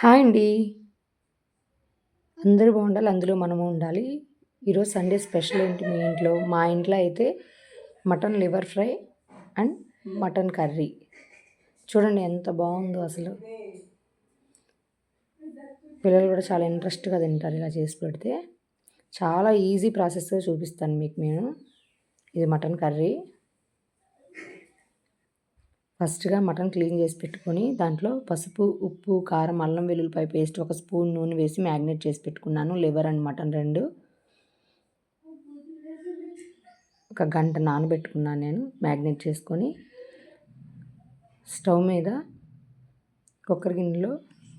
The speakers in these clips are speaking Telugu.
హాయ్ అండి. అందరూ బాగుండాలి అందులో మనము ఉండాలి. ఈరోజు సండే స్పెషల్ ఏంటి మీ ఇంట్లో? మా ఇంట్లో అయితే mutton liver fry and mutton curry. చూడండి ఎంత బాగుందో అసలు. పిల్లలు కూడా చాలా ఇంట్రెస్ట్గా తింటారు ఇలా చేసి పెడితే. చాలా ఈజీ ప్రాసెస్ చూపిస్తాను మీకు నేను. ఇది మటన్ కర్రీ. ఫస్ట్గా మటన్ క్లీన్ చేసి పెట్టుకొని దాంట్లో పసుపు ఉప్పు కారం అల్లం వెల్లుల్లిపాయ పేస్ట్ ఒక స్పూన్ నూనె వేసి మ్యాగ్నేట్ చేసి పెట్టుకున్నాను. లివర్ అండ్ మటన్ రెండు. ఒక గంట నానబెట్టుకున్నాను నేను. మ్యాగ్నేట్ చేసుకొని స్టవ్ మీద కుక్కర్ గిన్నెలో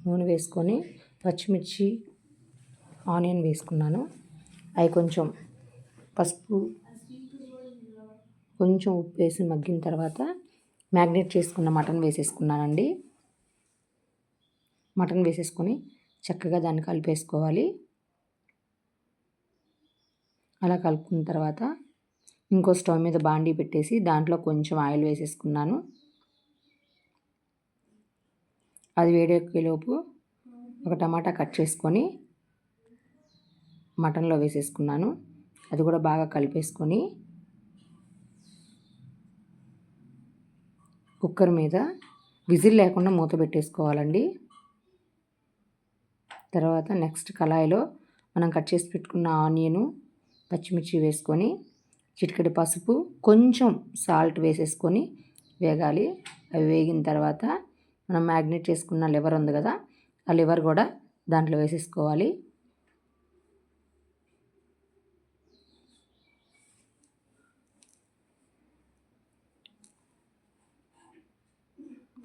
నూనె వేసుకొని పచ్చిమిర్చి ఆనియన్ వేసుకున్నాను. అవి కొంచెం పసుపు కొంచెం ఉప్పు వేసి మగ్గిన తర్వాత మ్యాగ్నేట్ చేసుకున్న మటన్ వేసేసుకున్నానండి. మటన్ వేసేసుకొని చక్కగా దాన్ని కలిపేసుకోవాలి. అలా కలుపుకున్న తర్వాత ఇంకో స్టవ్ మీద బాండీ పెట్టేసి దాంట్లో కొంచెం ఆయిల్ వేసేసుకున్నాను. అది వేడెక్కేలోపు ఒక టమాటా కట్ చేసుకొని మటన్లో వేసేసుకున్నాను. అది కూడా బాగా కలిపేసుకొని కుక్కర్ మీద విజిల్ లేకుండా మూత పెట్టేసుకోవాలండి. తర్వాత నెక్స్ట్ కళాయిలో మనం కట్ చేసి పెట్టుకున్న ఆనియను పచ్చిమిర్చి వేసుకొని చిటికెడు పసుపు కొంచెం సాల్ట్ వేసేసుకొని వేగాలి. అవి వేగిన తర్వాత మనం మ్యాగ్నేట్ చేసుకున్న లివర్ ఉంది కదా ఆ లివర్ కూడా దాంట్లో వేసేసుకోవాలి.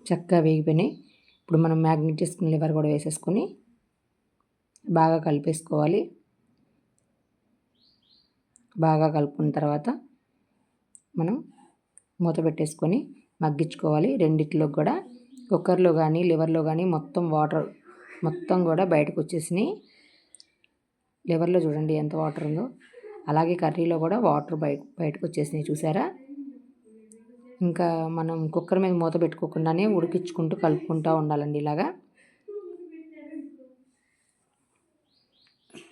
చక్కగా వేగిపోయినాయి. ఇప్పుడు మనం మ్యాగ్నెట్ చేసుకున్న లివర్ కూడా వేసేసుకొని బాగా కలిపేసుకోవాలి. బాగా కలుపుకున్న తర్వాత మనం మూత పెట్టేసుకొని మగ్గించుకోవాలి. రెండిట్లో కూడా కుక్కర్లో కానీ లివర్లో కానీ మొత్తం వాటర్ మొత్తం కూడా బయటకు వచ్చేసినాయి. లివర్లో చూడండి ఎంత వాటర్ ఉందో. అలాగే కర్రీలో కూడా వాటర్ బయట బయటకు వచ్చేసినాయి. చూసారా? ఇంకా మనం కుక్కర్ మీద మూత పెట్టుకోకుండానే ఉడికించుకుంటూ కలుపుకుంటూ ఉండాలండి ఇలాగా.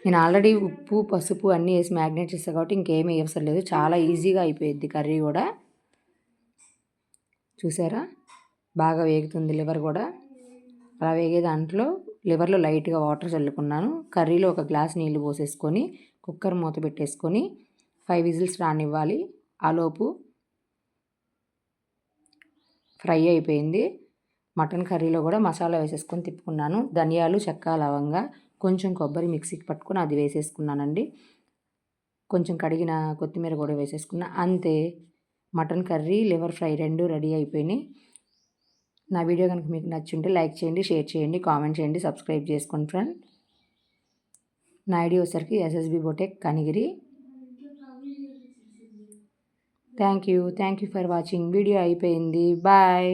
నేను ఆల్రెడీ ఉప్పు పసుపు అన్నీ వేసి మ్యాగ్నేట్ చేస్తాను కాబట్టి ఇంకేమీ అవసరం లేదు. చాలా ఈజీగా అయిపోయింది కర్రీ కూడా. చూసారా? బాగా వేగుతుంది లివర్ కూడా. అలా వేగే దాంట్లో లివర్లో లైట్గా వాటర్ చల్లుకున్నాను. కర్రీలో ఒక గ్లాస్ నీళ్ళు పోసేసుకొని కుక్కర్ మూత పెట్టేసుకొని ఫైవ్ విజిల్స్ రానివ్వాలి. ఆలోపు ఫ్రై అయిపోయింది. మటన్ కర్రీలో కూడా మసాలా వేసేసుకొని తిప్పుకున్నాను. ధనియాలు చెక్క లవంగా కొంచెం కొబ్బరి మిక్సీకి పట్టుకొని అది వేసేసుకున్నానండి. కొంచెం కడిగిన కొత్తిమీర కూడా వేసేసుకున్నా. అంతే. మటన్ కర్రీ లివర్ ఫ్రై రెండు రెడీ అయిపోయినాయి. నా వీడియో కనుక మీకు నచ్చుంటే లైక్ చేయండి షేర్ చేయండి కామెంట్ చేయండి సబ్స్క్రైబ్ చేసుకోండి ఫ్రెండ్. నా ఐడియా వచ్చరికి SSB బోటెక్ Kanigiri. Thank you thank you for watching video అయిపోయింది. బాయ్